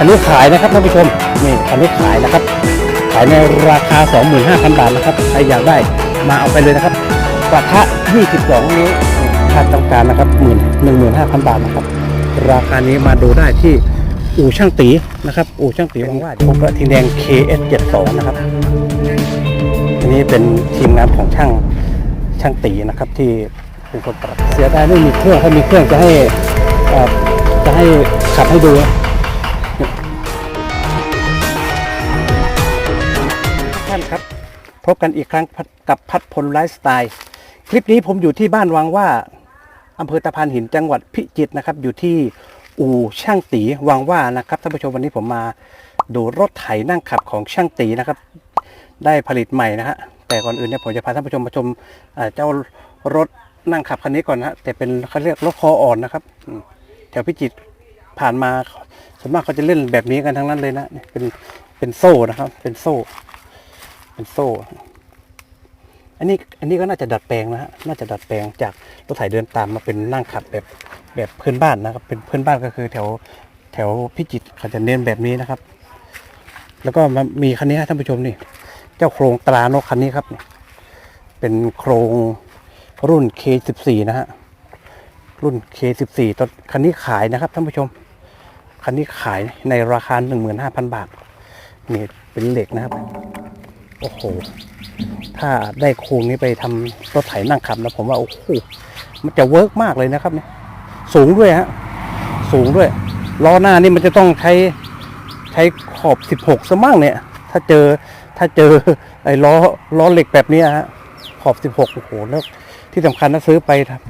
อันนี้ขายนะครับท่านผู้ชมนี่อันนี้ขายนะครับ ขายในราคา 25,000 บาทนะครับใครอยากได้มาเอาไปเลยนะครับกระทะ 22 นิ้วถ้าต้องการนะครับหมื่นหนึ่งหมื่นห้าพันบาทนะครับ ราคานี้มาดูได้ที่อู่ช่างตีนะครับ อู่ช่างตีวังว่าพบกระทิงแดง KS72 นะครับอันนี้เป็นทีมงานของช่างช่างตีนะครับ ที่เป็นคนปรับเสียดายไม่มีเครื่องถ้ามีเครื่องจะให้จะให้ขับให้ดู พบกันอีกครั้งกับพัดพลไลฟ์สไตล์ คลิปนี้ผมอยู่ที่บ้านวังว่าอำเภอตะพานหินจังหวัดพิจิตรนะครับ อยู่ที่อู่ช่างตีวังว่านะครับท่านผู้ชมวันนี้ผมมาดูรถไถนั่งขับของช่างตีนะครับ ได้ผลิตใหม่นะฮะแต่ก่อนอื่นเนี่ยผมจะพาท่านผู้ชมมาชมเจ้ารถนั่งขับคันนี้ก่อนนะฮะแต่เป็นเขาเรียกรถคออ่อนนะครับแถวพิจิตรผ่านมาส่วนมากเขาจะเล่นแบบนี้กันทั้งนั้นเลยนะเป็นเป็นโซ่นะครับ เป็นโซ่ เป็นโซ่ อันนี้อันนี้ก็น่าจะดัดแปลงนะฮะน่าจะดัดแปลงจากรถไถเดินตามมาเป็นนั่งขับแบบแบบเพื่อนบ้านนะครับ เป็นเพื่อนบ้านก็คือแถวแถวพิจิตรเขาจะเน้นแบบนี้นะครับ แล้วก็มามีคันนี้ท่านผู้ชมนี่ เจ้าโครงตรานกคันนี้ครับ เป็นโครงรุ่น K14 นะฮะรุ่น K14 ตอนคันนี้ขายนะครับท่านผู้ชม คันนี้ขายในราคา 15,000 บาทนี่เป็นเหล็กนะครับ โอ้โห ถ้าได้โครงนี้ไปทำรถไถนั่งขับนะผมว่าโอ้โหมันจะเวิร์กมากเลยนะครับเนี่ยสูงด้วยฮะสูงด้วยล้อหน้านี่มันจะต้องใช้ใช้ขอบ 16ซะมั่งเนี่ย ถ้าเจอถ้าเจอไอ้ล้อล้อเหล็กแบบนี้ฮะขอบ 16โอ้โหแล้วที่สำคัญนะซื้อไปครับ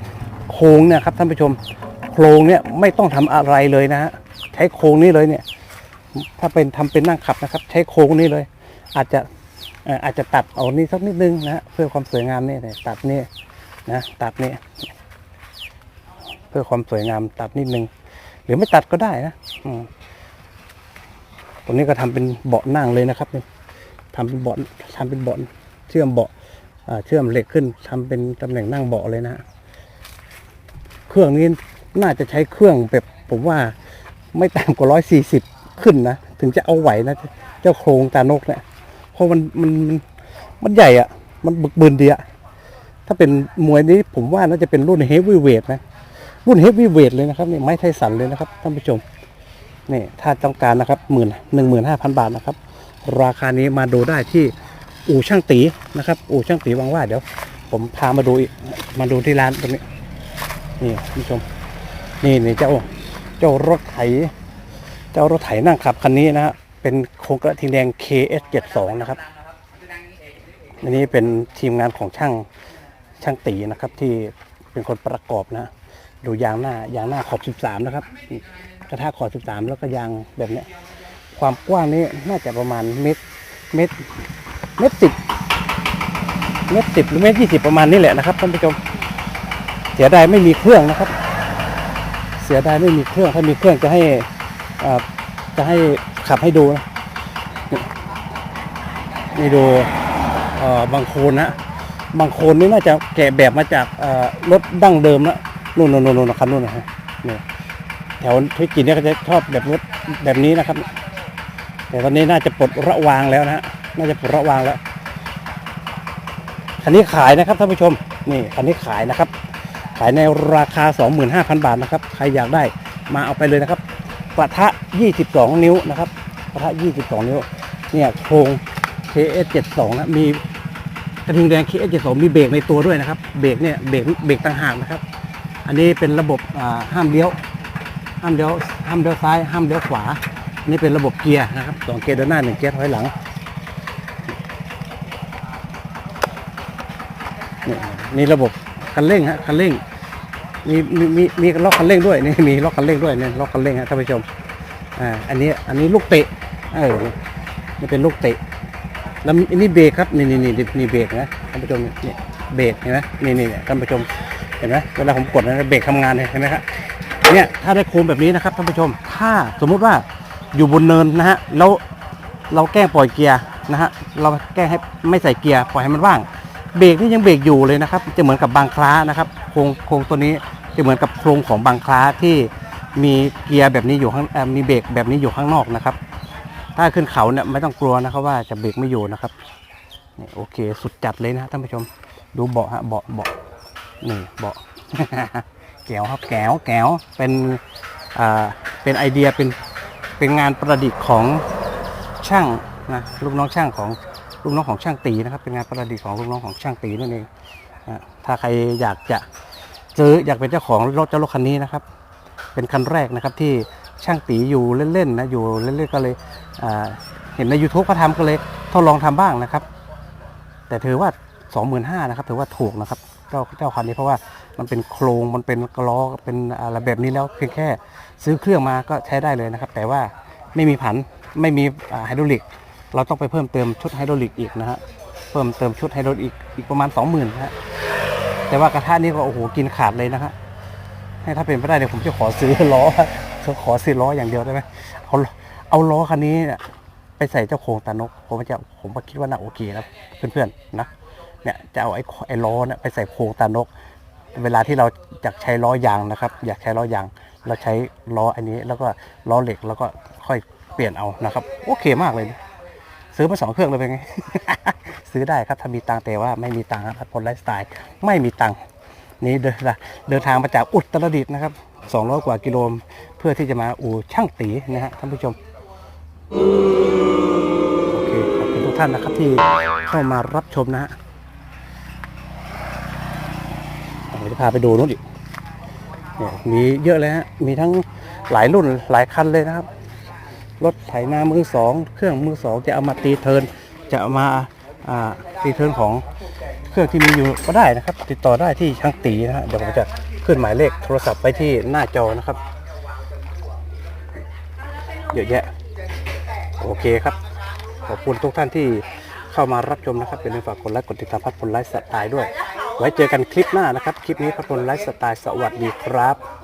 โครงเนี่ยครับท่านผู้ชมโครงเนี่ยไม่ต้องทำอะไรเลยนะฮะใช้โครงนี้เลยเนี่ย ถ้าเป็นทำเป็นนั่งขับนะครับ ใช้โครงนี้เลย อาจจะ อาจจะตัดเอานี่สักนิดนึงนะเพื่อความสวยงามนี่เลยตัดนี่นะตัดนี่เพื่อความสวยงามตัดนิดนึง หรือไม่ตัดก็ได้นะตรงนี้ก็ทำเป็นเบาะนั่งเลยนะครับนี่ทำเป็นเบาะทำเป็นเบาะเชื่อมเบาะเชื่อมเหล็กขึ้นทำเป็นตำแหน่งนั่งเบาะเลยนะเครื่องนี้น่าจะใช้เครื่องแบบผมว่าไม่ต่ำกว่าร้อยสี่สิบขึ้นนะ ถึงจะเอาไหวนะ เจ้าโครงตานกเนี่ย ราะมันมันมันมันใหญ่อะมันบึกบืนดีอะถ้าเป็นมวยนี้ผมว่าน่าจะเป็นรุ่นเฮฟวีเวทนะ รุ่นเฮฟวีเวทเลยนะครับนี่ไม้ไทสันเลยนะครับท่านผู้ชมนี่ถ้าต้องการนะครับหมื่นหนึ่งหมื่นห้าพันบาทนะครับ ราคานี้มาดูได้ที่อู่ช่างตีนะครับ อู่ช่างตีวังว่าเดี๋ยวผมพามาดูอีกมาดูที่ร้านตรงนี้ นี่คุณผู้ชม นี่นี่เจ้าเจ้ารถไถ เจ้ารถไถนั่งขับคันนี้นะฮะ เป็นโครงกระทิงแดง KS72 นะครับ อันนี้เป็นทีมงานของช่างช่างตีนะครับที่เป็นคนประกอบนะ ดูยางหน้ายางหน้าขอบ 13 นะครับ กระทะขอบ 13 แล้วก็ยางแบบเนี้ย ความกว้างนี้น่าจะประมาณเมตรเมตรเมตรสิบเมตรสิบหรือเมตรยี่สิบประมาณนี้แหละนะครับท่านผู้ชมเสียดายไม่มีเครื่องนะครับ เสียดายไม่มีเครื่องถ้ามีเครื่องจะให้อ่าจะให้ ขับให้ดูนะนี่นี่ดูเอ่อบางโคนนะบางโคนนี่น่าจะแกะแบบมาจากรถดั้งเดิมนะนู่นนู่นนู่นนะครับนู่นนะฮะนี่แถวที่กินเนี่ยก็จะชอบแบบรถแบบนี้นะครับ แต่ตอนนี้น่าจะปลดระวางแล้วนะฮะน่าจะปลดระวางแล้วคันนี้ขายนะครับท่านผู้ชมนี่คันนี้ขายนะครับ ขายในราคา 25,000 บาทนะครับ ใครอยากได้มาเอาไปเลยนะครับกระทะ 22 นิ้วนะครับ กระทะ22 นิ้ว เนี่ยโครง KS72 นะมีกระทิงแดง KS72 มีเบรกในตัวด้วยนะครับ เบรกเนี่ยเบรกเบรกต่างหากนะครับ อันนี้เป็นระบบห้ามเลี้ยว ห้ามเลี้ยวห้ามเลี้ยวซ้าย ห้ามเลี้ยวขวา อันนี้เป็นระบบเกียร์นะครับสองเกียร์ด้านหน้าหนึ่งเกียร์ถอยหลังนี่นี่ระบบคันเร่งฮะคันเร่งมีมีมีมีล็อกคันเร่งด้วยนี่มีล็อกคันเร่งด้วยเนี่ยล็อกคันเร่งฮะท่านผู้ชม อ่าอันนี้อันนี้ลูกเตะเออนี่เป็นลูกเตะ แล้วอันนี้เบรกครับนี่นี่นี่นี่เบรกนะท่านผู้ชมนี่เบรกเห็นไหมนี่นี่เนี่ยท่านผู้ชมเห็นไหมเวลาผมกดนะเบรกทำงานเห็นไหมครับเนี่ยถ้าได้โคมแบบนี้นะครับท่านผู้ชม ถ้าสมมุติว่าอยู่บนเนินนะฮะแล้วเราแกล้งปล่อยเกียร์นะฮะเราแกล้งให้ไม่ใส่เกียร์ปล่อยให้มันว่าง เบรกนี่ยังเบรกอยู่เลยนะครับ จะเหมือนกับบางคล้านะครับ โครงโครงตัวนี้จะเหมือนกับโครงของบางคล้าที่ มีเกียร์แบบนี้อยู่ข้างมีเบรกแบบนี้อยู่ข้างนอกนะครับ ถ้าขึ้นเขาเนี่ยไม่ต้องกลัวนะครับว่าจะเบรกไม่อยู่นะครับนี่โอเคสุดจัดเลยนะท่านผู้ชมดูเบาะฮะเบาะเบาะนี่เบาะแก้วครับแก้วแก้วเป็นอ่าเป็นไอเดียเป็นเป็นงานประดิษฐ์ของช่างนะลูกน้องช่างของลูกน้องของช่างตีนะครับ เป็นงานประดิษฐ์ของลูกน้องของช่างตีนั่นเองถ้าใครอยากจะซื้ออยากเป็นเจ้าของรถเจ้ารถคันนี้นะครับ เป็นคันแรกนะครับที่ช่างตีอยู่เล่นๆนะอยู่เล่นๆก็เลยเห็นใน YouTube เขาทำก็เลยทดลองทำบ้างนะครับ แต่ถือว่า 25,000นะครับถือว่าถูกนะครับเจ้าเจ้าคันนี้เพราะว่ามันเป็นโครงมันเป็นกล้อเป็นอะไรแบบนี้แล้วเพียงแค่ซื้อเครื่องมาก็ใช้ได้เลยนะครับ แต่ว่าไม่มีผันไม่มีไฮดรอลิก เราต้องไปเพิ่มเติมชุดไฮดรอลิกอีกนะฮะเพิ่มเติมชุดไฮดรอลิกอีกประมาณ 20,000นะฮะแต่ว่ากระทะนี่ก็โอ้โหกินขาดเลยนะฮะ ให้ถ้าเป็นไปได้เดี๋ยวผมจะขอซื้อล้อขอซื้อล้ออย่างเดียวได้ไหมเอาเอาล้อคันนี้เนี่ยไปใส่เจ้าโครงตานก ผมจะผมว่าคิดว่าน่าโอเคนะเพื่อนๆนะเนี่ยจะเอาไอ้ไอ้ล้อเนี่ยไปใส่โครงตานก เวลาที่เราอยากใช้ล้อยางนะครับ อยากใช้ล้อยาง เราใช้ล้ออันนี้แล้วก็ล้อเหล็กแล้วก็ค่อยเปลี่ยนเอานะครับ โอเคมากเลย ซื้อมาสองเครื่องเลยเป็นไง ซื้อได้ครับถ้ามีตังแต่ว่าไม่มีตังครับพลไลฟ์สไตล์ไม่มีตัง นี่เดินเดินทางมาจากอุตรดิตถ์นะครับ 200 กว่ากิโลเพื่อที่จะมาอู่ช่างตีนะฮะท่านผู้ชมโอเคขอบคุณทุกท่านนะครับที่เข้ามารับชมนะฮะเดี๋ยวจะพาไปดูนู้นอีกเนี่ยมีเยอะเลยฮะมีทั้งหลายรุ่นหลายคันเลยนะครับ รถไถนามือสองเครื่องมือสองจะเอามาตีเทินจะเอามาตีเทินของ เครื่องที่มีอยู่ก็ได้นะครับ ติดต่อได้ที่ช่างตีนะฮะเดี๋ยวผมจะขึ้นหมายเลขโทรศัพท์ไปที่หน้าจอนะครับ เยอะแยะ โอเคครับ ขอบคุณทุกท่านที่เข้ามารับชมนะครับเป็นฝากกดไลค์กดติดตามพัดพลไลฟ์สไตล์ด้วย ไว้เจอกันคลิปหน้านะครับ คลิปนี้พัดพลไลฟ์สไตล์สวัสดีครับ